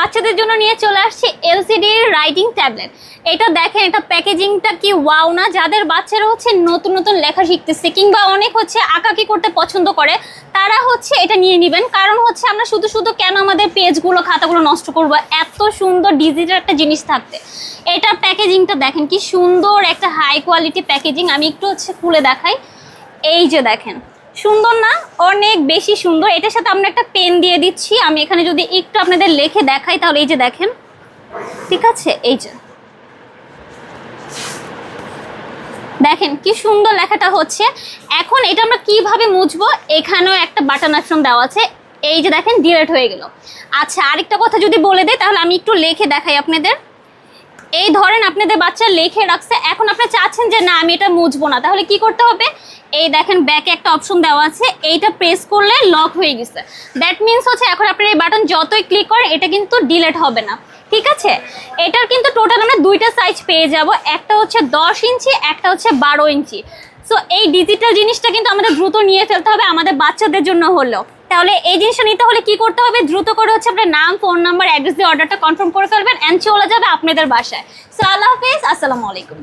বাচ্চাদের জন্য নিয়ে চলে আসছি এলসিডি রাইটিং ট্যাবলেট এটা দেখেন, এটা প্যাকেজিংটা কি ওয়াও না? যাদের বাচ্চারা হচ্ছে নতুন নতুন লেখা শিখতেছে কিংবা অনেক হচ্ছে আঁকাকি করতে পছন্দ করে, তারা হচ্ছে এটা নিয়ে নেবেন। কারণ হচ্ছে আমরা শুধু শুধু কেন আমাদের পেজগুলো, খাতাগুলো নষ্ট করব? এত সুন্দর ডিজিটাল একটা জিনিস থাকতে এটার প্যাকেজিংটা দেখেন, কি সুন্দর একটা হাই কোয়ালিটি প্যাকেজিং আমি একটু হচ্ছে খুলে দেখাই। এই যে দেখেন সুন্দর না? অনেক বেশি সুন্দর। এটার সাথে আমরা একটা পেন দিয়ে দিচ্ছি। আমি এখানে যদি একটু আপনাদের লেখে দেখাই, তাহলে এই যে দেখেন। ঠিক আছে? এই যে। দেখেন কি সুন্দর লেখাটা হচ্ছে। এখন এটা আমরা কীভাবে মুছবো? এখানেও একটা বাটন অপশন দেওয়া আছে। এই যে দেখেন ডিলেট হয়ে গেল। আচ্ছা আরেকটা কথা যদি বলে দেয় তাহলে আমি একটু লিখে দেখাই আপনাদের। এই ধরেন আপনাদের বাচ্চা লিখে রাখছে, এখন আপনি চাচ্ছেন যে না, আমি এটা মুছবো না। তাহলে কি করতে হবে? এই দেখেন ব্যাকে একটা অপশন দেওয়া আছে, এইটা প্রেস করলে লক হয়ে গেছে। দ্যাট মিনস হচ্ছে এখন আপনার এই বাটন যতই ক্লিক করেন, এটা কিন্তু ডিলেট হবে না। ঠিক আছে? এটার কিন্তু টোটাল আমরা দুইটা সাইজ পেয়ে যাব। একটা হচ্ছে দশ ইঞ্চি, একটা হচ্ছে বারো ইঞ্চি। সো এই ডিজিটাল জিনিসটা কিন্তু আমাদের দ্রুত নিয়ে ফেলতে হবে আমাদের বাচ্চাদের জন্য হলেও। তাহলে এই জিনিসটা নিতে হলে কি করতে হবে? দ্রুত করে হচ্ছে আপনার নাম ফোন নাম্বার অ্যাড্রেস দিয়ে অর্ডারটা কনফার্ম করে ফেলবেন অ্যান্ড চলে যাবে আপনাদের বাসায়। সো আল্লাহ হাফিজ, আসসালামু আলাইকুম।